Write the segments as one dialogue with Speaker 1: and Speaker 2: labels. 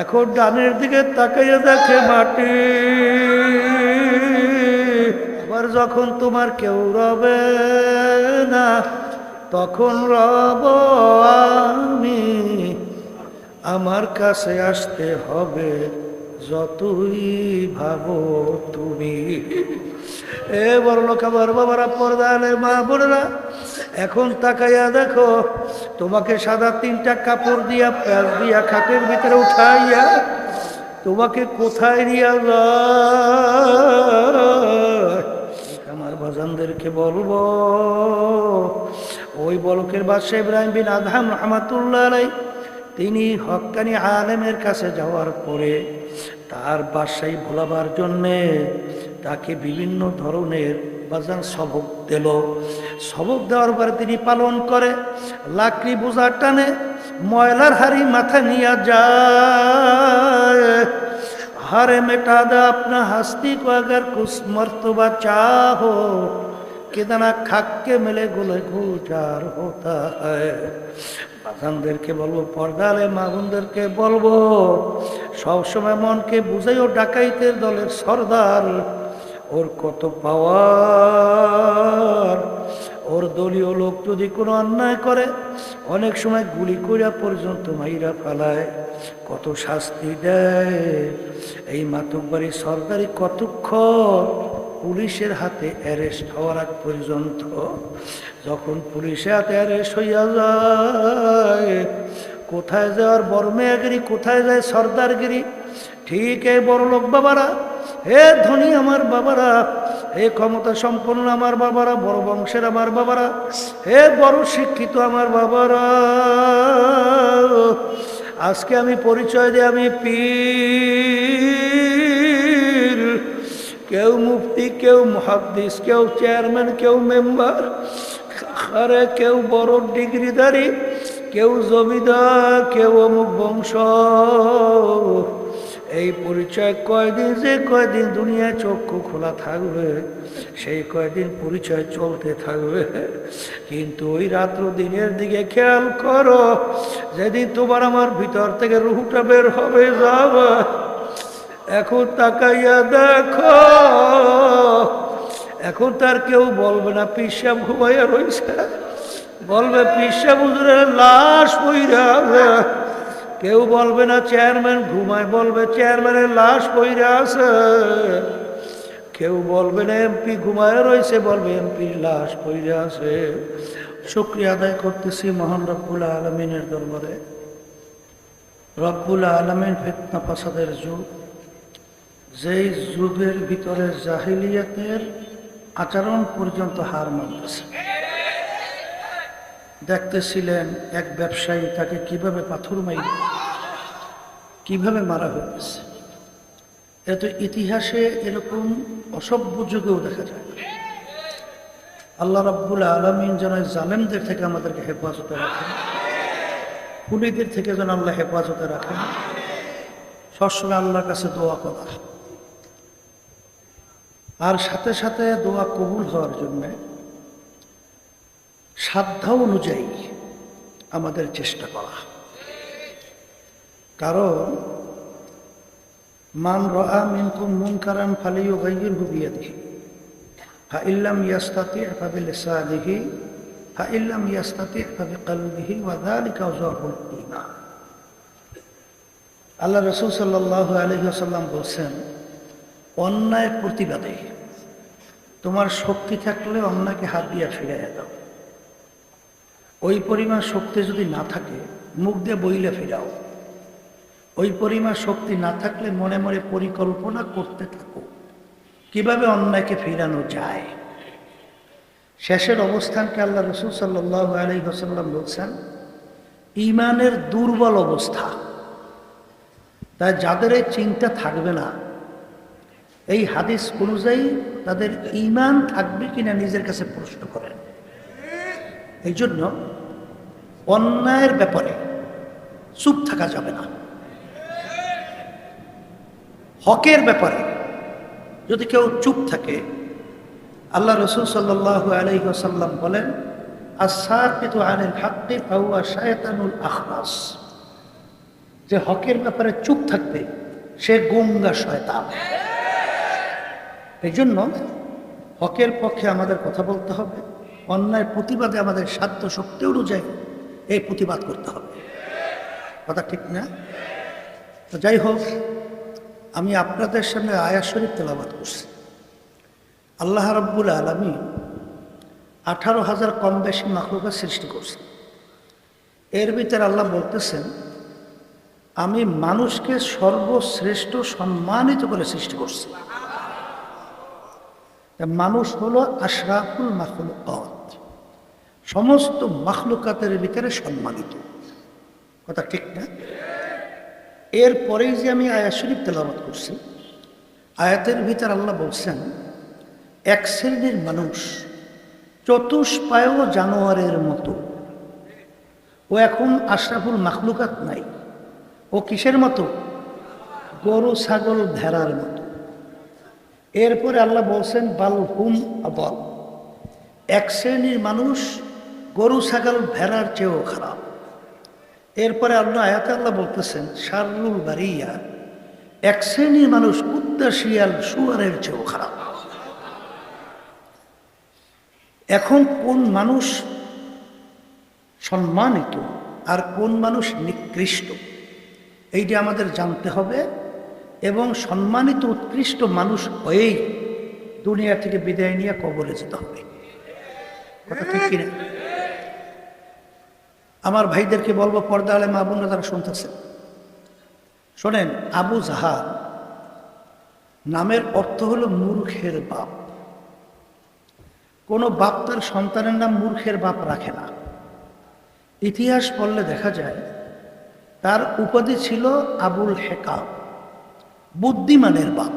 Speaker 1: এখন ডানের দিকে তাকাইয়া দেখে মাটি। আবার যখন তোমার কেউ রবে না, তখন রব আমি। আমার কাছে আসতে হবে যতই ভাবো তুমি। এ বড় লোক আমার বাবারা পর্দালে মা বোনেরা এখন তাকাইয়া দেখো, তোমাকে সাদা তিনটা কাপড় দিয়া প্যাঁচ দিয়া খাটের ভিতরে উঠাইয়া তোমাকে কোথায় যায়? আমার বাজানদেরকে বলব, ওই বলকের বাদশাহ ইব্রাহিম বিন আদহাম রহমাতুল্লাহ আলাই তিনি হক্কানি আলেমের কাছে যাওয়ার পরে তার বাসায় ভোলাবার জন্যে তাকে বিভিন্ন ধরনের বাজান সবক দিল। সবক দেওয়ার পরে তিনি পালন করে। লাকড়ি বোঝা টানে, ময়লার হাড়ি মাথা নিয়ে যায়। হারে মেটা দা আপনা হাস্তি কো আগার কুস মর্তবা চাহ। কেদানা খাককে মেলে গোলে গুজার হতা বাজানদেরকে বলব, পর্দালে মাগুনদেরকে বলব, সবসময় মনকে বুঝাইও ডাকাইতের দলের সর্দার। ওর কত পাওয়ার? ওর দলীয় লোক যদি কোনো অন্যায় করে, অনেক সময় গুলি কইরা পর্যন্ত মাইরা ফালায়। কত শাস্তি দেয়। এই মাতকবাড়ি সরকারি কতক্ষণ পুলিশের হাতে অ্যারেস্ট হওয়ার আগ পর্যন্ত যখন পুলিশের হাতে অ্যারেস্ট হইয়া যায়, কোথায় যাওয়ার বড় মেয়াগিরি, কোথায় যায় সর্দারগিরি? ঠিক এই বড় লোক বাবারা হে ধনী আমার বাবারা, হে ক্ষমতা সম্পন্ন আমার বাবারা, বড় বংশের আমার বাবারা, হে বড় শিক্ষিত আমার বাবারা, আজকে আমি পরিচয় দিই, আমি পীর। কেউ মুফতি, কেউ মহাদ্দিস কেউ চেয়ারম্যান, কেউ মেম্বার, আরে কেউ বড় ডিগ্রিধারী, কেউ জমিদার, কেউ অমুক বংশ। এই পরিচয় কয়দিন, যে কয়দিন দুনিয়ায় চক্ষু খোলা থাকবে, সেই কয়দিন পরিচয় চলতে থাকবে। কিন্তু ওই রাত্র দিনের দিকে খেয়াল করো, যেদিন তোমার আমার ভিতর থেকে রুহুটা বের হবে, যাবা। এখন তাকাইয়া দেখো, এখন তার কেউ বলবে না পিসাব ঘুমাইয়া রয়েছে বলবে পিসাব হুজুরের লাশ বইরা কেউ বলবে না চেয়ারম্যান, ঘুমায় বলবে, চেয়ারম্যানের লাশ বইরা আছে। কেউ বলবে না, এমপি ঘুমায় রয়েছে বলবে, এমপির লাশ বইরা আছে। শুক্রিয়া আদায় করতেছি মহান রব্বুল আলমিনের দরবারে। রব্বুল আলমিন ফেতনা ফাসাদের যুগ। যেই যুগের ভিতরে জাহিলিয়াতের আচরণ পর্যন্ত হার মানতেছে। দেখতেছিলেন এক ব্যবসায়ী তাকে কীভাবে পাথর মাইল কীভাবে মারা হয়েছে এত ইতিহাসে এরকম অসভ্য যুগেও দেখা যায়। আল্লাহ রাব্বুল আলমিন যেন জালেমদের থেকে আমাদেরকে হেফাজতে রাখেন। খুনিদের থেকে যেন আল্লাহ হেফাজতে রাখেন। সবসময় আল্লাহর কাছে দোয়া করা। আর সাথে সাথে দোয়া কবুল হওয়ার জন্যে সাধ্য অনুযায়ী আমাদের চেষ্টা করা। কারণ, মান রা মিনকুম মুনকারান ফালিউ গাইয়ির বিয়াদিহি। ফা ইল্লাম ইয়াস্তাতি ফাবিল লিসানিহি ফা ইল্লাম ইয়াস্তাতি ফাবিকলবিহি ওয়া যালিকা যাহুল ঈমান। আল্লাহ রসুল সাল্লাল্লাহু আলাইহি ওয়াসাল্লাম বলছেন, অন্যায়ের প্রতিবাদে তোমার শক্তি থাকলে অন্যায়কে হাত দিয়া ফিরাইয়া দাও। ওই পরিমাণ শক্তি যদি না থাকে, মুখ দিয়ে বইলে ফিরাও। ওই পরিমাণ শক্তি না থাকলে মনে মনে পরিকল্পনা করতে থাকো। কীভাবে অন্যায়কে ফিরানো যায়? শেষের অবস্থানকে আল্লাহ রসুল সাল্লাহ আলী হাসাল্লাম বলছেন, ইমানের দুর্বল অবস্থা। তাই যাদের এই চিন্তা থাকবে না, এই হাদিস অনুযায়ী তাদের ইমান থাকবে কিনা নিজের কাছে প্রশ্ন করেন। এই জন্য অন্যায়ের ব্যাপারে চুপ থাকা যাবে না। হকের ব্যাপারে যদি কেউ চুপ থাকে, আল্লাহ রসুল সাল্লাহ আলহিহাসাল্লাম বলেন আসার কিন্তু আনিল হাক্কি ফাউয়া শায়তানুল আখরাস যে হকের ব্যাপারে চুপ থাকবে, সে গঙ্গা শয়তান। এই জন্য হকের পক্ষে আমাদের কথা বলতে হবে। অন্যায় প্রতিবাদে আমাদের সাধ্য শক্তি অনুযায়ী এই প্রতিবাদ করতে হবে। কথা ঠিক না? তো যাই হোক, আমি আপনাদের সামনে আয়া শরীফ তেলাবাদ করছি। আল্লাহ রব্বুল আলমী আঠারো হাজার কম বেশি মাখলুকা সৃষ্টি করছে এর ভিতরে আল্লাহ বলতেছেন, আমি মানুষকে সর্বশ্রেষ্ঠ সম্মানিত করে সৃষ্টি করছি। মানুষ হলো আশরাফুল মাখলুকাত। সমস্ত মাখলুকাতের ভিতরে সম্মানিত। কথা ঠিক না? এরপরেই যে আমি আয়াত শরীফ তেলাবাত করছি, আয়াতের ভিতর আল্লাহ বলছেন, এক শ্রেণির মানুষ চতুষ্পায় জানোয়ারের মতো। ও এখন আশরাফুল মাখলুকাত নাই। ও কিসের মতো? গরু, ছাগল, ভেড়ার মতো। এরপরে আল্লাহ বলছেন, বাল হুম আবল এক শ্রেণির মানুষ গরু, ছাগল ভেড়ার চেয়েও খারাপ। এরপরে আল্লাহ, আয়াত আল্লাহ বলতেছেন শারুল বারিয়া, এক শ্রেণির মানুষ কুত্তা, শিয়াল সুয়ারের চেয়েও খারাপ। এখন কোন মানুষ সম্মানিত আর কোন মানুষ নিকৃষ্ট, এইটা আমাদের জানতে হবে এবং সম্মানিত, উৎকৃষ্ট মানুষ হয়েই দুনিয়া থেকে বিদায় নিয়ে কবলে যেতে হবে। কথা ঠিক কিনা? আমার ভাইদেরকে বলব, পর্দা আলে মা বোনরা তারা শুনতেছে। শোনেন, আবু জাহার নামের অর্থ হলো মূর্খের বাপ। কোনো বাপ তার সন্তানের নাম মূর্খের বাপ রাখে না। ইতিহাস পড়লে দেখা যায়, তার উপাধি ছিল আবুল হেকাব বুদ্ধিমানের বাপ।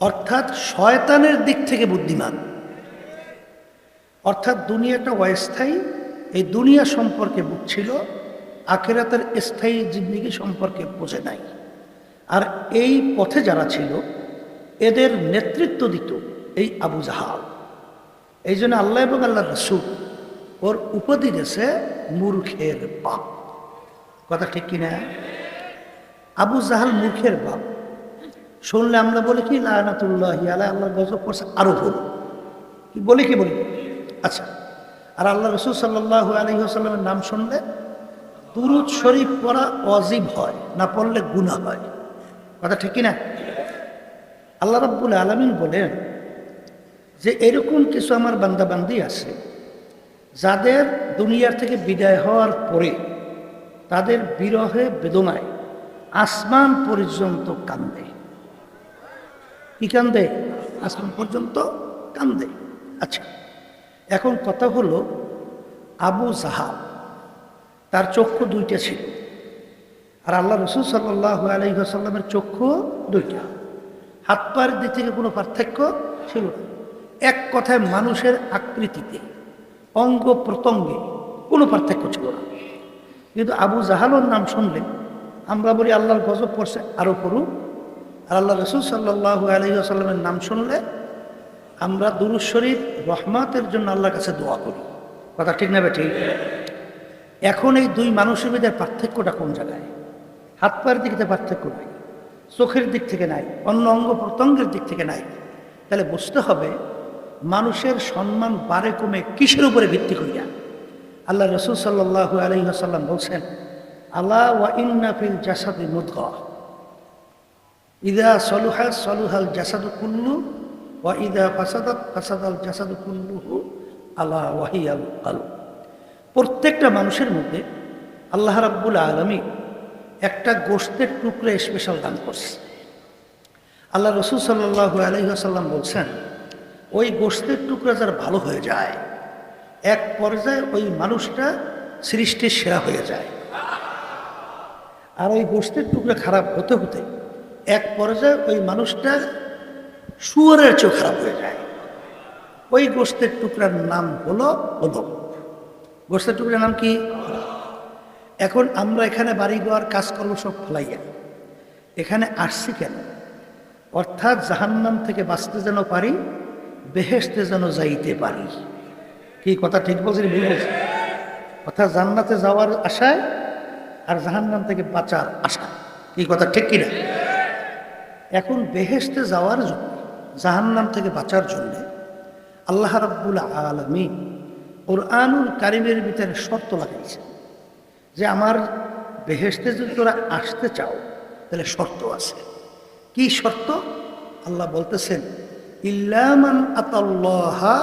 Speaker 1: অর্থাৎ শয়তানের দিক থেকে বুদ্ধিমান। অর্থাৎ দুনিয়াটা অস্থায়ী এই দুনিয়া সম্পর্কে বুঝছিল, আখেরাতের স্থায়ী জিন্দিগি সম্পর্কে বোঝে নাই। আর এই পথে যারা ছিল, এদের নেতৃত্ব দিত এই আবু জাহাল। এই জন্য আল্লাহ এবং আল্লাহ রসুল ওর উপাধি দিয়েছে মূর্খের বাপ। কথা ঠিক কিনা? আবু জাহাল মূর্খের বাপ। শুনলে আমরা বলি কি, লানাতুল্লাহ আল্লাহ আল্লাহ গজব করছে আরও ভুল। কি বলি কি বলি? আচ্ছা আর আল্লাহ রসুল সাল্লাহ আলহিহাস্লামের নাম শুনলে দুরুদ শরীফ পড়া অজীব হয়, না পড়লে গুণা হয়। কথা ঠিক কিনা? আল্লাহ রব্বুল আলমিন বলেন যে এরকম কিছু আমার বান্দাবান্দি আছে, যাদের দুনিয়ার থেকে বিদায় হওয়ার পরে তাদের বিরহে বেদনায় আসমান পর্যন্ত কান্দে। কি কান্দে? আসমান পর্যন্ত কান্দে। আচ্ছা। এখন কথা হলো আবু জাহাব তার চক্ষু দুইটা ছিল। আর আল্লাহ রসুল সাল্লাহ আলহিহাসাল্লামের চক্ষু দুইটা। হাত পায়ের দিক থেকে কোনো পার্থক্য ছিল না। এক কথায় মানুষের আকৃতিতে, অঙ্গ প্রত্যঙ্গে কোনো পার্থক্য ছিল না। কিন্তু আবু জাহালোর নাম শুনলে আমরা বলি, আল্লাহর গজব পড়ছে আরও করুন আর আল্লাহ রসুল সাল্লাহ আলহিহাসাল্লামের নাম শুনলে আমরা দুরুজ শরীফ রহমাতের জন্য আল্লাহর কাছে দোয়া করি। কথা ঠিক নেবে ঠিক? এখন এই দুই মানুষের মধ্যে পার্থক্যটা কোন জায়গায়? হাত পায়ের দিক থেকে পার্থক্য নাই, চোখের দিক থেকে নাই, অন্য অঙ্গ প্রত্যঙ্গের দিক থেকে নাই। তাহলে বুঝতে হবে মানুষের সম্মান বারে কমে কিসের উপরে ভিত্তি করিয়া? আল্লাহ রসুল সাল্লাহ আলহিহাসাল্লাম বলছেন আল্লাহ ওয়া ইন্নাফিল জাসাদি মুদগা। ইদা সলুহা সলুহাল জাসাদু কুল্লু প্রত্যেকটা মানুষের মধ্যে আল্লাহ রাব্বুল আলমী একটা গোষ্ঠের টুকরে স্পেশাল দান করছে। আল্লাহ রসুল সাল্লাহ আলহিহাসাল্লাম বলছেন, ওই গোষ্ঠের টুকরা যার ভালো হয়ে যায়, এক পর্যায়ে ওই মানুষটা সৃষ্টির সেরা হয়ে যায়। আর ওই গোষ্ঠের টুকরা খারাপ হতে হতে এক পর্যায়ে ওই মানুষটা শুয়ারের চেয়েও খারাপ হয়ে যায়। ওই গোষ্ঠের টুকরার নাম হলো ওদম গোষ্ঠের টুকরার নাম কি? এখন আমরা এখানে বাড়ি ঘর কাজকর্ম সব ফেলাইয়া এখানে আসছি কেন? অর্থাৎ জাহান্নাম থেকে বাঁচতে যেন পারি বেহেসতে যেন যাইতে পারি। কি কথা ঠিক বলছি ভুল বলছি অর্থাৎ জান্নাতে যাওয়ার আশায় আর জাহান্নাম থেকে বাঁচার আশা। কি কথা ঠিক কিনা? এখন বেহেশতে যাওয়ার জন্য জাহান্নাম থেকে বাঁচার জন্য আল্লাহ রাব্বুল আলমী কোরআনুল কারিমের ভিতরে শর্ত লাগাইছে যে আমার বেহেশতে যদি তোরা আসতে চাও, তাহলে শর্ত আছে। কি শর্ত? আল্লাহ বলতেছেন ইল্লামান আতাল্লাহা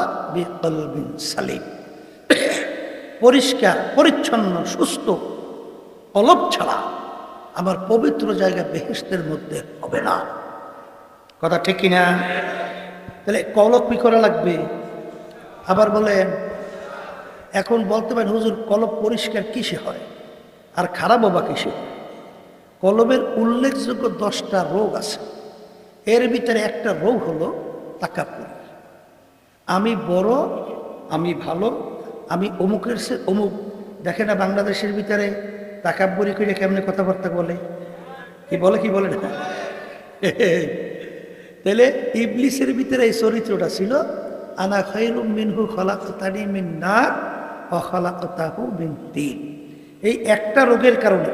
Speaker 1: সালিম। পরিষ্কার, পরিচ্ছন্ন, সুস্থ, অলপ ছাড়া আমার পবিত্র জায়গা বেহেস্তের মধ্যে হবে না। কথা ঠিক কিনা? তাহলে কলক কি করা লাগবে? আবার বলেন, এখন বলতে পারেন, হুজুর কলব পরিষ্কার কিসে হয়? আর খারাপ বা কিসে? কলবের উল্লেখযোগ্য দশটা রোগ আছে। এর ভিতরে একটা রোগ হলো তাকাপুরি আমি বড়, আমি ভালো, আমি অমুকের সে, অমুক। দেখে না বাংলাদেশের ভিতরে তাকাব্বরি করে কেমনে কথাবার্তা বলে? কি বলে কি বলে না? তাহলে ইবলিসের ভিতরে এই চরিত্রটা ছিল, আনা খৈরুম মিনহু খলাকতানি মিন নার অখলাকতাহু মিন তিন। এই একটা রোগের কারণে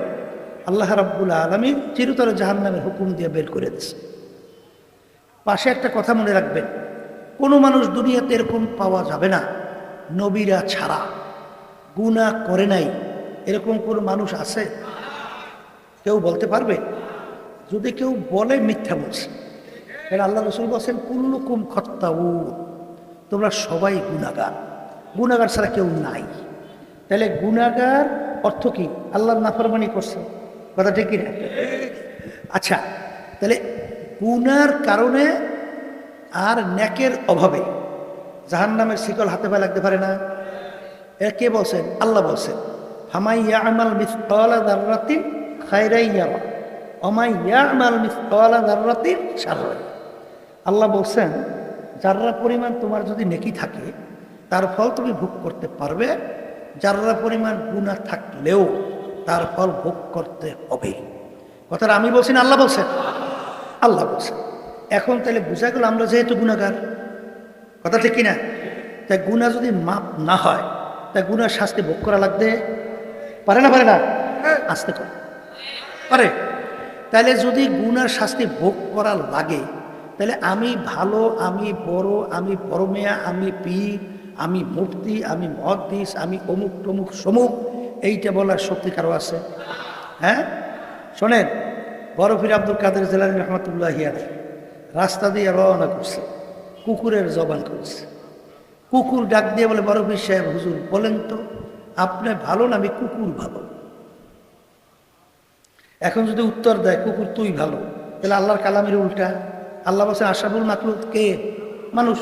Speaker 1: আল্লাহ রাব্বুল আলমী চিরতর জাহান্নামের হুকুম দিয়ে বের করে দিছে পাশে একটা কথা মনে রাখবেন, কোনো মানুষ দুনিয়াতে এরকম পাওয়া যাবে না, নবীরা ছাড়া। গুণা করে নাই, এরকম কোনো মানুষ আছে? কেউ বলতে পারবে? যদি কেউ বলে মিথ্যা বলছে। এটা আল্লাহ রসুল বলছেন, কুল্লুকুম খত্তাউ তোমরা সবাই গুণাগার গুণাগার ছাড়া কেউ নাই। তাহলে গুণাগার অর্থ কি? আল্লাহর নাফরমানি করছে। কথা ঠিক কিনা? আচ্ছা তাহলে গুনার কারণে আর ন্যাকের অভাবে জাহান নামের শিকল হাতে পায়ে লাগতে পারে না। এ কে বলছেন? আল্লাহ বলছেন, হামাই ইয়ামাল মিসকালা দাররাতিন খায়রাই ইয়ারা। অমাই ইয়ামাল মিসকালা দাররাতিন শাররাই আল্লাহ বলছেন, যাররা পরিমাণ তোমার যদি নেকি থাকে, তার ফল তুমি ভোগ করতে পারবে। যাররা পরিমাণ গুণা থাকলেও তার ফল ভোগ করতে হবে। কথাটা আমি বলছি না, আল্লাহ বলছেন? আল্লাহ বলছেন। এখন তাহলে বোঝা গেল আমরা যেহেতু গুণাগার কথা ঠিক কিনা? তাই গুণা যদি মাপ না হয়, তাই গুণার শাস্তি ভোগ করা লাগবে? পারে না পারে না? আসতে পারে। তাহলে যদি গুণার শাস্তি ভোগ করা লাগে তাহলে আমি ভালো, আমি বড় আমি বড় মেয়া আমি পীর, আমি মুক্তি আমি মহাদিস, আমি অমুক টমুক সমুক, এইটা বলার শক্তি কারও আছে? হ্যাঁ? শোনেন, বরফির আব্দুল কাদের জেলানি রহমতুল্লাহ হিয়ারে রাস্তা দিয়ে রওনা করছে, কুকুরের জবান করছে। কুকুর ডাক দিয়ে বলে, বরফির সাহেব, হুজুর, বলেন তো, আপনি ভালো না আমি কুকুর ভালো? এখন যদি উত্তর দেয়, কুকুর তুই ভালো, তাহলে আল্লাহর কালামের উল্টা। আল্লাহ বলছে আশাবুল মাকলুদ কে? মানুষ।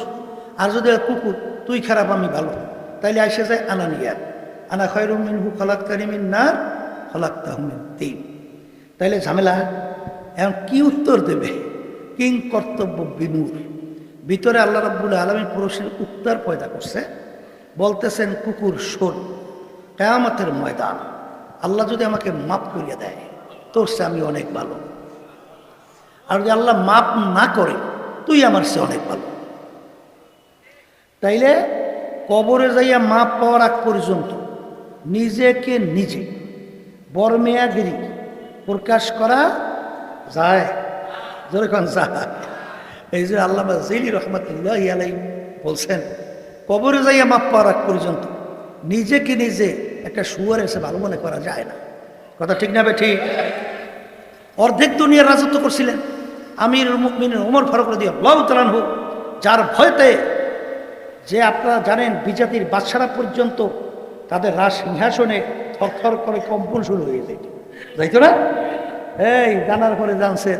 Speaker 1: আর যদি কুকুর, তুই খারাপ, আমি ভালো। তাইলে আসে যায় আনানিয়া। আনা খয়রুমিন হু খলাত না খলাত তাহমিন তিন। তাইলে ঝামেলা। এখন কি উত্তর দেবে? কিং কর্তব্য বিমূর। ভিতরে আল্লাহ রাব্বুল আলমী পুরুষের উত্তর পয়দা করছে। বলতেছেন, কুকুর, শোন, কেয়ামতের ময়দান। আল্লাহ যদি আমাকে মাফ করিয়া দেয়, তোর সে আমি অনেক ভালো। আর যদি আল্লাহ মাপ না করে, তুই আমার সে অনেক ভালো। তাইলে কবরে যাইয়া মাপ পাওয়ার আগ পর্যন্ত নিজেকে নিজে বরমেয়াগিরি প্রকাশ করা যায়। এই যে আল্লাহ জিলি রহমতুল্লাহ আলাই বলছেন, কবরে যাইয়া মাপ পাওয়ার আগ পর্যন্ত নিজেকে নিজে একটা শুয়ার এসে ভালো মনে করা যায় না। কথা ঠিক না বে ঠিক? অর্ধেক দুনিয়ার রাজত্ব করছিলেন। আমির মুকমিন ওমর ফারুক রদি আল্লাহ তালান হোক যার ভয়তে যে আপনারা জানেন বিজাতির বাদশারা পর্যন্ত তাদের রাজ সিংহাসনে থরথর করে কম্পন শুরু হয়ে যেত যাইতো না? এই জানার পরে জানছেন,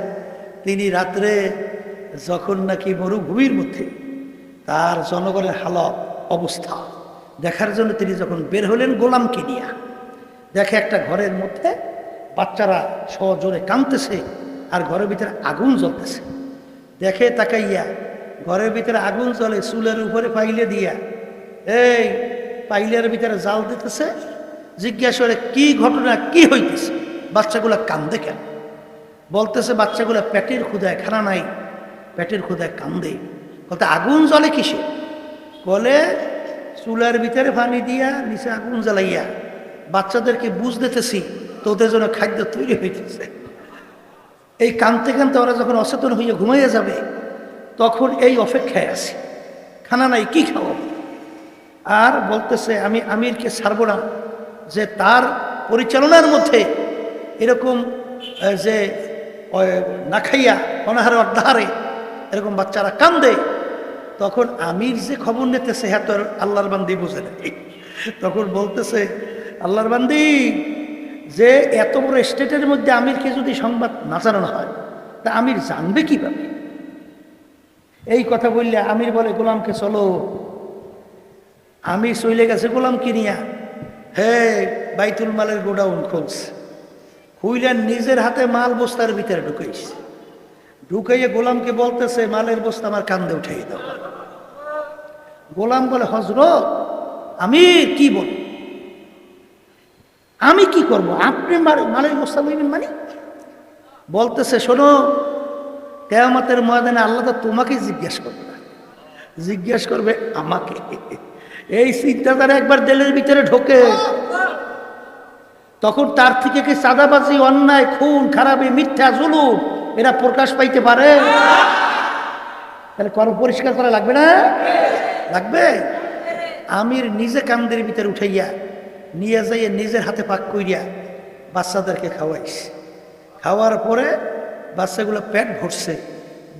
Speaker 1: তিনি রাত্রে যখন নাকি মরুভূমির মধ্যে তার জনগণের হালত অবস্থা, দেখার জন্য তিনি যখন বের হলেন গোলামকে নিয়ে, দেখে একটা ঘরের মধ্যে বাচ্চারা সজোরে কাঁদতেছে। আর ঘরের ভিতরে আগুন জ্বলতেছে। দেখে তাকাইয়া ঘরের ভিতরে আগুন জ্বলে, চুলের উপরে পাইলে দিয়া, এই পাইলের ভিতরে জাল দিতেছে? জিজ্ঞাসা করে, কি ঘটনা, কি হইতেছে? বাচ্চাগুলা কান্দে কেন? বলতেছে, বাচ্চাগুলা পেটের ক্ষুদায় খানা নাই, পেটের ক্ষুদায় কান্দে। বলতে, আগুন জ্বলে কিসে? বলে, চুলার ভিতরে পানি দিয়া, নিচে আগুন জ্বালাইয়া, বাচ্চাদেরকে বুঝ দিতেছি, তোদের জন্য খাদ্য তৈরি হইতেছে। এই কানতে কানতে ওরা যখন অচেতন হয়ে ঘুমাইয়া যাবে, তখন এই অপেক্ষায় আছে। খানা নাই, কি খাওয়াবো? আর বলতেছে, আমি আমিরকে ছাড়বো না। যে তার পরিচালনার মধ্যে এরকম যে না খাইয়া অনাহারে অর্ধাহারে এরকম বাচ্চারা কান্দে, তখন আমির যে খবর নিতেছে হ্যাঁ তোর আল্লাহর বান্দি বুঝে তখন বলতেছে, আল্লাহর বান্দি যে এত বড় স্টেটের মধ্যে আমিরকে যদি সংবাদ না জানানো হয়, তা আমির জানবে কীভাবে? এই কথা বললে আমির বলে, গোলামকে চলো। আমি চলে গেছে গোলাম কিনিয়া হে বাইতুল মালের গোডাউন খুলছে খুইলেন নিজের হাতে মাল বস্তার ভিতরে ঢুকাইছে। ঢুকাইয়ে গোলামকে বলতেছে, মালের বস্তা আমার কান্দে উঠাই দাও। গোলাম বলে হজরত আমি কি বল আমি কি করব? আপনি মাল- মালের বস্তা লইবেন মানে? বলতেছে, শোনো, কেয়ামতের ময়দানে আল্লাহ তো তোমাকে জিজ্ঞেস করবে। না জিজ্ঞেস করবে আমাকে। এই চিন্তাধারা একবার দিলের ভিতরে ঢোকে। তখন তার থেকে কি চাঁদাবাজি, অন্যায়, খুন, খারাপি, মিথ্যা, জুলুম এরা প্রকাশ পাইতে পারে? তাহলে কর্ম পরিষ্কার করা লাগবে না? লাগবে? আমির নিজে কান্দের ভিতরে উঠাইয়া নিয়ে যাইয়ে নিজের হাতে পাক কইরিয়া বাচ্চাদেরকে খাওয়াইস। খাওয়ার পরে বাচ্চাগুলো পেট ভরছে,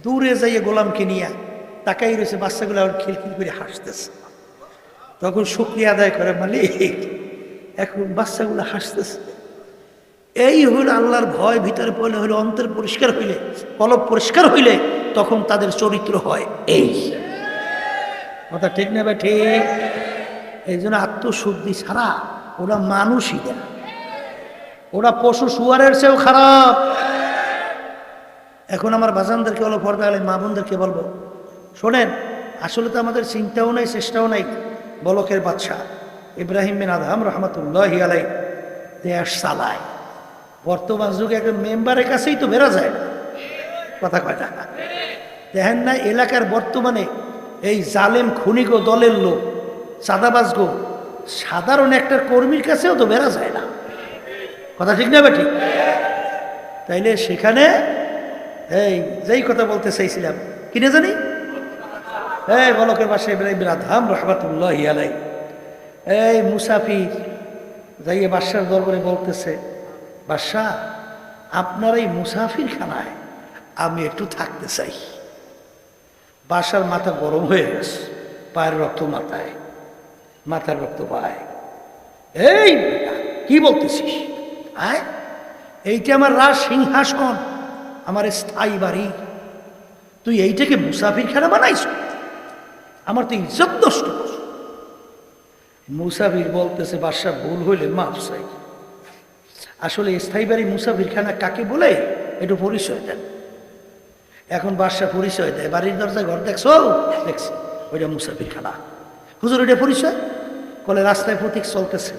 Speaker 1: দূরে যাইয়ে গোলামকে নিয়া তাকাই রয়েছে বাচ্চাগুলো আবার খিলখিল করে হাসতেছে। তখন শুক্রিয়া আদায় করে, মালিক, এখন বাচ্চাগুলো হাসতেছে। এই হইল আল্লাহর ভয়, ভিতরে পড়লে হইলে অন্তর পরিষ্কার হইলে, কলব পরিষ্কার হইলে তখন তাদের চরিত্র হয় এই। কথা ঠিক নেবে ঠিক। এই জন্য আত্মশুদ্ধি ছাড়া ওরা মানুষই না। ওরা পশু শুয়ারের চেয়েও খারাপ। এখন আমার বাজানদেরকে বলো, পর্দা আলে মা বোনদেরকে বলব, শোনেন, আসলে তো আমাদের চিন্তাও নাই, চেষ্টাও নাই। বলকের বাদশাহ ইব্রাহিম বিন আদহাম রহমতুল্লাহ আলাই দেশ চালায়। বর্তমান যুগে একজন মেম্বারের কাছেই তো বেরা যায় কথা কয় না। দেখেন না, এলাকার বর্তমানে এই জালেম, খুনিগো, দলের লোক চাঁদাবাজ গো সাধারণ একটা কর্মীর কাছেও তো বেড়া যায় না। কথা ঠিক না বা ঠিক? তাইলে সেখানে, এই যেই কথা বলতে চাইছিলাম কিনে জানি? এই বলকের বাসায় ইব্রাহিম রাধাম রহমাতুল্লাহ আলাই। এই মুসাফির যাইয়ে বাদশার দরবারে বলতেছে বাদশাহ আপনার এই মুসাফির খানায় আমি একটু থাকতে চাই। বাসার মাথা গরম হয়ে গেছে, পায়ের রক্ত মাথায়। মাথার রক্ত পায়। এই কি বলতেছিস? আয়, এইটা আমার রাজ সিংহাসন, আমার স্থায়ী বাড়ি। তুই এইটাকে মুসাফির খানা বানাইছ? আমার তো ইজ্জত নষ্ট মুসাফির বলতেছে বাদশাহ ভুল হইলে মাফ চাই। আসলে স্থায়ী বাড়ি মুসাফির খানা কাকে বলে? একটু পরিচয় দেন। এখন বাদশাহ পরিচয় দেয়, বাড়ির দরজায় ঘর দেখছ? দেখছি, ওইটা মুসাফির খানা। হুজুর ওইটা পরিচয়? কলে রাস্তায় প্রতীক চলতেছে।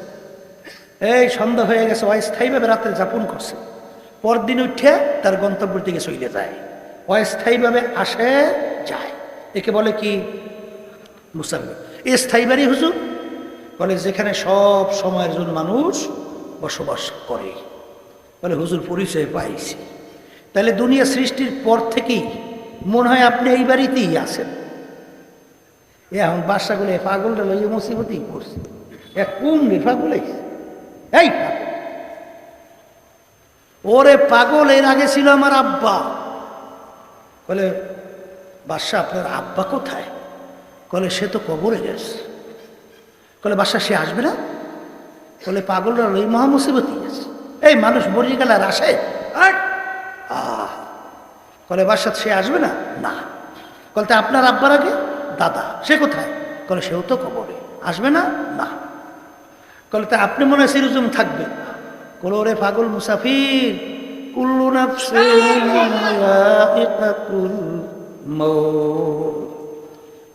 Speaker 1: এই সন্ধ্যা হয়ে গেছে অস্থায়ীভাবে রাত্রে যাপন করছে। পরদিন উঠে তার গন্তব্যের দিকে চলে যায়। অস্থায়ীভাবে আসে, যায়। একে বলে কি? মুসাফির স্থায়ী বাড়ি হুজুর? বলে, যেখানে সব সময়ের জন্য মানুষ বসবাস করে। বলে, হুজুর, পরিচয় পাইছি। তাহলে দুনিয়া সৃষ্টির পর থেকেই মনে হয় আপনি এই বাড়িতেই আছেন। এ এখন এ পাগলটা লইয়ে মুসিবতেই করছে এ কোন রে পাগল এই? পাগল। ওরে পাগল, এর আগে ছিল আমার আব্বা। বলে, বাদশাহ, আপনার আব্বা কোথায়? বলে, সে তো কবরে গেছে। বলে, বাদশাহ, সে আসবে না? বলে, পাগলরা ওই মহা মুসিবতই আছে। এই মানুষ মরিয়ে গেলে আর আসে? আহ! বলে, বাদশাহ, সে আসবে না? না। বলতে, আপনার আব্বার আগে? দাদা, সে কোথায়? কলে, সেও তো কবরে। আসবে না? না। বলে তা আপনি মনে হয় সিরুজুম থাকবে বলো রে পাগল মুসাফির, কুল্লু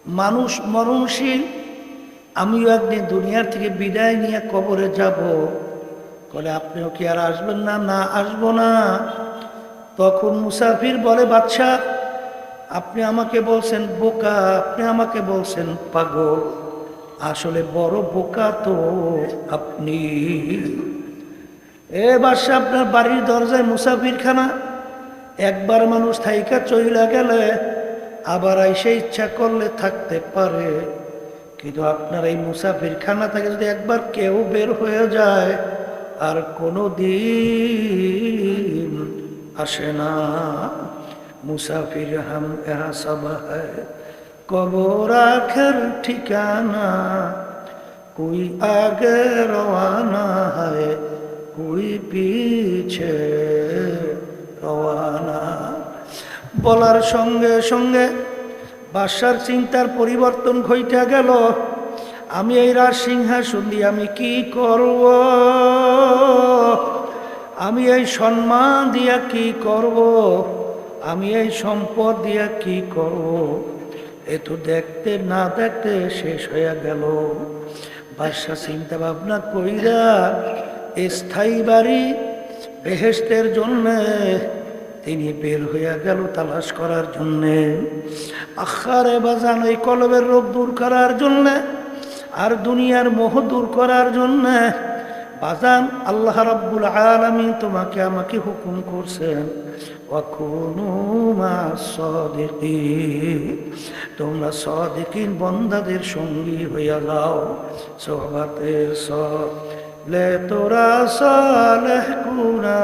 Speaker 1: মানুষ মরণশীল, আমিও একদিন দুনিয়ার থেকে বিদায় নিয়ে কবরে যাব। কলে, আপনিও কি আর আসবেন না? না, আসব না। তখন মুসাফির বলে, বাদশাহ আপনি আমাকে বলছেন বোকা, আপনি আমাকে বলছেন পাগল। আসলে বড় বোকা তো আপনি। এ বাসা আপনার বাড়ির দরজায় মুসাফিরখানা। একবার মানুষ থাইকা চইলা গেলে আবার আইসে ইচ্ছা করলে থাকতে পারে। কিন্তু আপনার এই মুসাফিরখানা থেকে যদি একবার কেউ বের হয়ে যায়, আর কোনো দিন আসে না। মুসাফির হাম এহা সব কবর আখের ঠিকানা। কুই আগে রওয়ানা হয়, কুই পিছে রওয়ানা। বলার সঙ্গে সঙ্গে বাসার চিন্তার পরিবর্তন ঘইটা গেল। আমি এই রাজ সিংহাসন দিয়ে আমি কি করব? আমি এই সম্মান দিয়া কি করব? আমি এই সম্পদ দিয়া কি করব? এ তো দেখতে না দেখতে শেষ হয়ে গেল। বাদশা চিন্তা ভাবনা কইরা স্থায়ী বাড়ি বেহেস্তের জন্যে তিনি বের হইয়া গেল তালাশ করার জন্যে। আখারে বাজান এই কলবের রোগ দূর করার জন্যে আর দুনিয়ার মোহ দূর করার জন্যে। বাজান, আল্লাহ রাব্বুল আলামিন তোমাকে আমাকে হুকুম করছেন। তোমরা সাদিকিন বন্দাদের সঙ্গী হইয়া যাও। সোহবাতে সলে তোরা সালেহ কুনা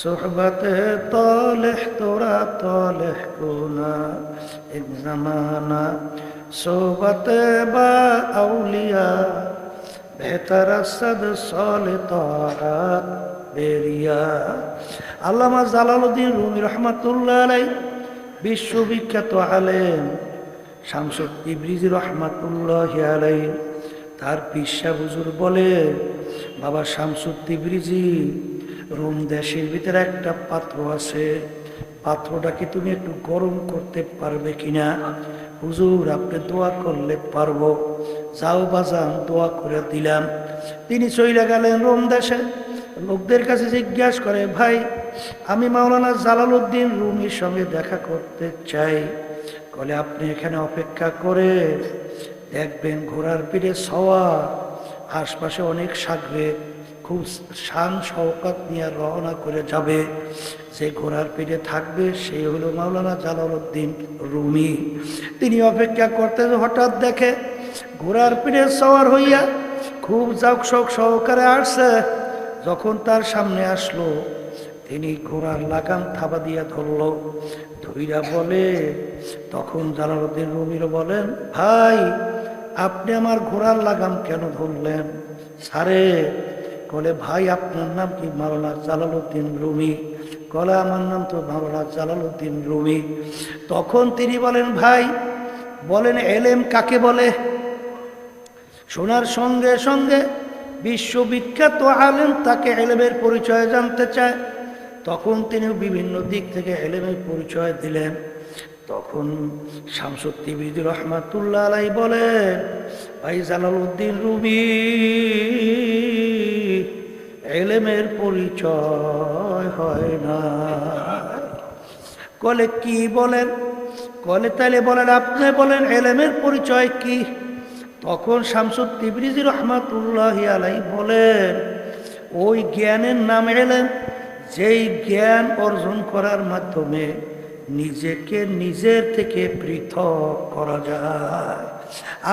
Speaker 1: সোহবতে তলেহ তোরা তলেহ কুনা। এক জামানা সোহবতে বা আউলিয়া বেহতর সদ সলে তাহাত বেরিয়া। আল্লামা জালালউদ্দিন রুমি রহমাতুল্লাহ আলাই বিশ্ববিখ্যাত আলেম শামসুদ ইবরিজি রহমাতুল্লাহ আলাই তার পিসা বুজুর বলে, বাবা শামসুদ তিবরিজি রোম দেশের ভিতরে একটা পাত্র আছে, পাত্রটা কি তুমি একটু গরম করতে পারবে কিনা? হুজুর, আপনি দোয়া করলে পারব। যাও বাজান, দোয়া করে দিলাম। তিনি চইলা গেলেন রোম দেশে। লোকদের কাছে জিজ্ঞাসা করে, ভাই আমি মাওলানা জালালউদ্দিন রুমির সঙ্গে দেখা করতে চাই। বলে আপনি এখানে অপেক্ষা করে দেখবেন ঘোড়ার পিঠে সওয়া আশপাশে অনেক সাগরে খুব শান শওকাত নিয়ে রওনা করে যাবে। যে ঘোড়ার পিঠে থাকবে সেই হলো মাওলানা জালালউদ্দিন রুমি। তিনি অপেক্ষা করতে হঠাৎ দেখে ঘোড়ার পিঠে সওয়ার হইয়া খুব শোক সহকারে আসছে। যখন তার সামনে আসলো তিনি ঘোড়ার লাগাম থাবা দিয়া ধরল। ধইরা বলে, তখন জালালউদ্দিন রুমির বলেন, ভাই, আপনি আমার ঘোড়ার লাগাম কেন ধরলেন? সারে বলে ভাই, আপনার নাম কি মাওলানা জালালউদ্দিন রুমি? কলে, আমার নাম তো মাওলানা জালালউদ্দিন রুমি। তখন তিনি বলেন, ভাই, বলেন এলেম কাকে বলে? শোনার সঙ্গে সঙ্গে বিশ্ববিখ্যাত আলেম তাকে এলেমের পরিচয় জানতে চায়। তখন তিনি বিভিন্ন দিক থেকে এলেমের পরিচয় দিলেন। তখন শামসুদ্দিবিদ রহমাতুল্লাহ আলাই বলেন ভাই জালালউদ্দিন রুবি এলেমের পরিচয় হয় না। কলে কি বলেন? কলে তাইলে বলেন, আপনি বলেন এলেমের পরিচয় কি? তখন শামসুদ তিবরিজি রহমাতুল্লাহ আলাই বলেন, ওই জ্ঞানের নাম এলেন যেই জ্ঞান অর্জন করার মাধ্যমে নিজেকে নিজের থেকে পৃথক করা যায়।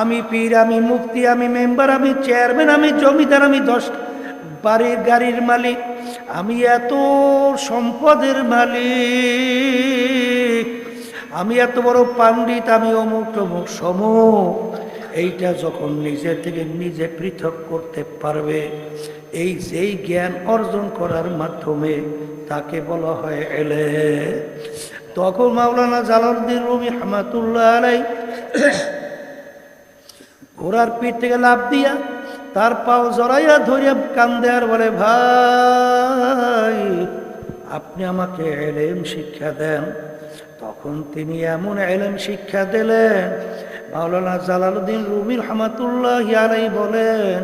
Speaker 1: আমি পীর, আমি মুক্তি আমি মেম্বার, আমি চেয়ারম্যান, আমি জমিদার, আমি দশ বাড়ির গাড়ির মালিক, আমি এত সম্পদের মালিক, আমি এত বড় পাণ্ডিত, আমি অমুক তমুক সম এইটা যখন নিজের থেকে নিজে পৃথক করতে পারবে এই যেই জ্ঞান অর্জন করার মাধ্যমে তাকে বলা হয় এলে। তখন মাওলানা জালালউদ্দিন রুমি হামাতুল্লাহ আলাই ঘোড়ার পিঠ থেকে লাভ দিয়া তার পাও জড়াইয়া ধরিয়া কান্দে আর বলে, ভাই, আপনি আমাকে এলেম শিক্ষা দেন। তখন তিনি এমন এলেম শিক্ষা দিলেন মাওলানা জালালউদ্দিন রুমি রহমাতুল্লাহ আলাই বলেন,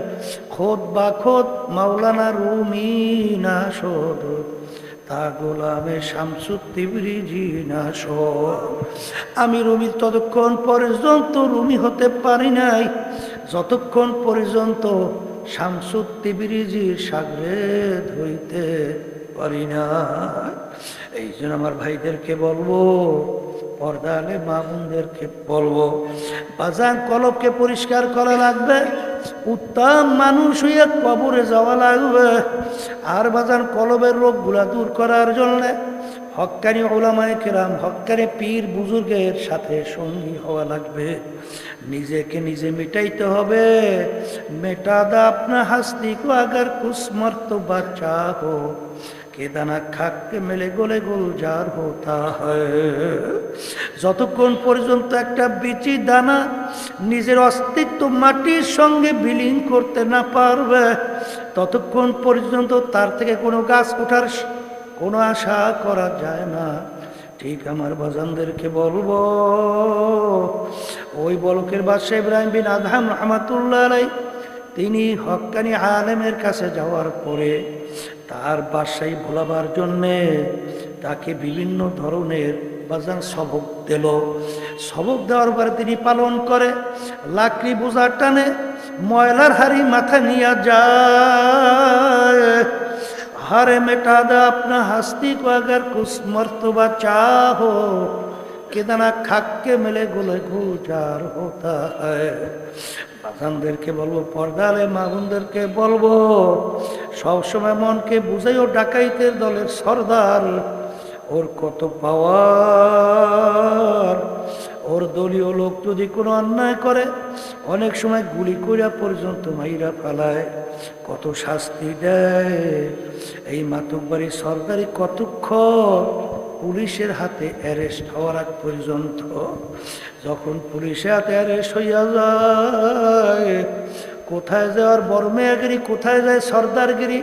Speaker 1: খোদ বা খোদ মাওলানা রুমি না শোধ, তা গোলামে শামসুদ্দিবরিজি না আমি রুমি ততক্ষণ পর্যন্ত রুমি হতে পারি নাই, যতক্ষণ পর্যন্ত শামসুত্তি বিরিজি সাগরে ধইতে পারি না এই জন্য আমার ভাইদেরকে বলব পর্দালে মামুনদেরকে বলব বাজার কলবকে পরিষ্কার করা লাগবে, উত্তম মানুষ হইয়া কবরে যাওয়া লাগবে। আর বাজার কলবের রোগগুলা দূর করার জন্যে হক্কানি ওলামায় কেরাম, হক্কানি পীর বুজুর্গের সাথে সঙ্গী হওয়া লাগবে। নিজেকে নিজে মিটাইতে হবে। মেটা দা আপনা হাস্তি কো আগার কুসমর্ত বাচ্চা কেদানা খাককে মেলে গোলে গোল যার হতা হয়। যতক্ষণ পর্যন্ত একটা বিচি দানা নিজের অস্তিত্ব মাটির সঙ্গে বিলীন করতে না পারবে, ততক্ষণ পর্যন্ত তার থেকে কোনো গাছ ওঠার কোনো আশা করা যায় না। ঠিক আমার বাজানদেরকে বলব, ওই বলকের বাদশাহ ইব্রাহিম বিন আধাম রহমাতুল্লাহ আলাই তিনি হক্কানি আলেমের কাছে যাওয়ার পরে তার বাসায় ভোলাবার জন্যে তাকে বিভিন্ন ধরনের বাজার সবক দিল। সবক দেওয়ার পরে তিনি পালন করে, লাকড়ি বোঝার টানে, ময়লার হাড়ি মাথা নিয়ে যায়। হারে মেটা দা, আপনা হাস্তি কো কুসমর্ত বা মর্তবা কেদানা খাককে মেলে গোলে গুজার হতা বাজানদেরকে বলব, পর্দালে মাগুনদেরকে বলব সবসময় মনকে বুঝাইও ডাকাইতের দলের সর্দার। ওর কত পাওয়ার, ওর দলীয় লোক যদি কোনো অন্যায় করে, অনেক সময় গুলি করিয়া পর্যন্ত মাইরা ফালায়, কত শাস্তি দেয়। এই মাতকবাড়ি সরকারি কতক্ষণ পুলিশের হাতে অ্যারেস্ট হওয়ার পর্যন্ত যখন পুলিশে হাতে অ্যারেস্ট হইয়া যায়, কোথায় বড় মেয়াগিরি কোথায় যায় সর্দারগিরি?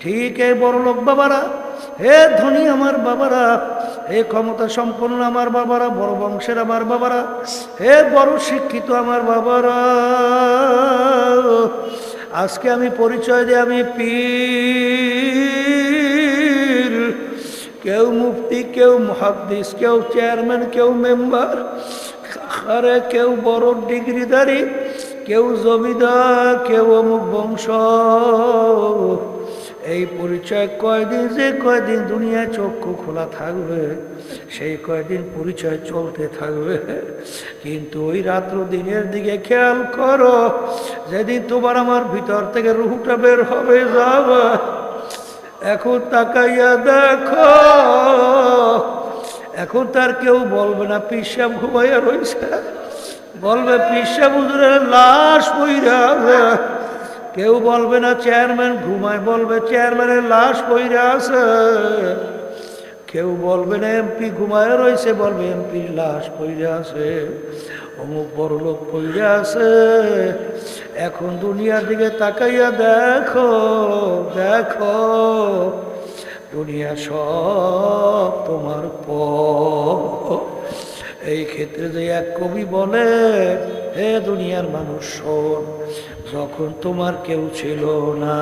Speaker 1: ঠিক এই বড় লোক বাবারা, হে ধনী আমার বাবারা, হে ক্ষমতা সম্পন্ন আমার বাবারা, বড় বংশের আমার বাবারা, হে বড় শিক্ষিত আমার বাবারা, আজকে আমি পরিচয় দিই, আমি পীর। কেউ মুফতি, কেউ মহাদ্দিস, কেউ চেয়ারম্যান, কেউ মেম্বার আরে কেউ বড় ডিগ্রিদারি কেউ জমিদার, কেউ অমুক বংশ। এই পরিচয় কয়দিন, যে কয়দিন দুনিয়ায় চক্ষু খোলা থাকবে, সেই কয়দিন পরিচয় চলতে থাকবে। কিন্তু ওই রাত্র দিনের দিকে খেয়াল করো, যেদিন তোমার আমার ভিতর থেকে রুহুটা বের হবে, যাবে। এখন তাকাইয়া দেখো এখন তার কেউ বলবে না পিসাব ঘুমাইয়া রয়েছে বলবে পিসাব হুজুরের লাশ আছে। কেউ বলবে না, চেয়ারম্যান ঘুমায়, বলবে, চেয়ারম্যানের লাশ পইরা আছে। কেউ বলবে না, এমপি ঘুমায় রয়েছে বলবে, এমপির লাশ পইরা আছে। অমুক বড় লোক পইরা আছে। এখন দুনিয়ার দিকে তাকাইয়া দেখো দেখো। দুনিয়া সব তোমার প এই ক্ষেত্রে যে এক কবি বলে, হে দুনিয়ার মানুষ, শোন, যখন তোমার কেউ ছিল না,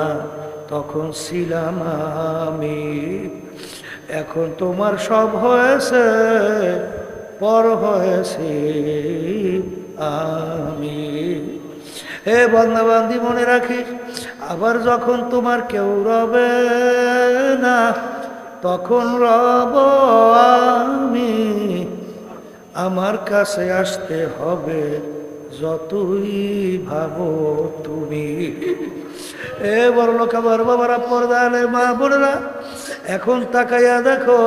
Speaker 1: তখন ছিলাম আমি। এখন তোমার সব হয়েছে, পর হয়েছে আমি। হে বন্দাবান্দি মনে রাখিস, আবার যখন তোমার কেউ রবে তখন রব আমি আমার কাছে আসতে হবে যতই ভাবো তুমি। এ বড় লোক আমার বাবারা, পর্দালে মা বোনেরা, এখন তাকাইয়া দেখো,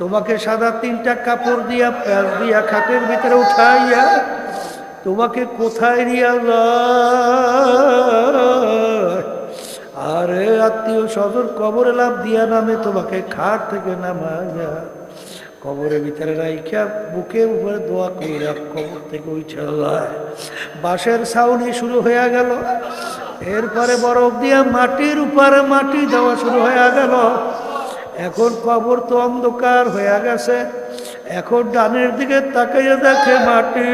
Speaker 1: তোমাকে সাদা তিনটা কাপড় দিয়া, প্যাঁচ দিয়া খাটের ভিতরে উঠাইয়া তোমাকে কোথায় নিয়ে আরে আত্মীয় স্বজন, কবরে লাভ দিয়া নামে তোমাকে খাট থেকে নামাইয়া কবরের ভিতরে রাইখা বুকে উপরে দোয়া কইরা কবর থেকে উঠে যায় বাঁশের ছাউনি শুরু হয়ে গেল। এরপরে বরফ দিয়া মাটির উপরে মাটি দেওয়া শুরু হয়ে গেল। এখন কবর তো অন্ধকার হয়ে গেছে। এখন ডানের দিকে তাকাইয়া দেখে মাটি।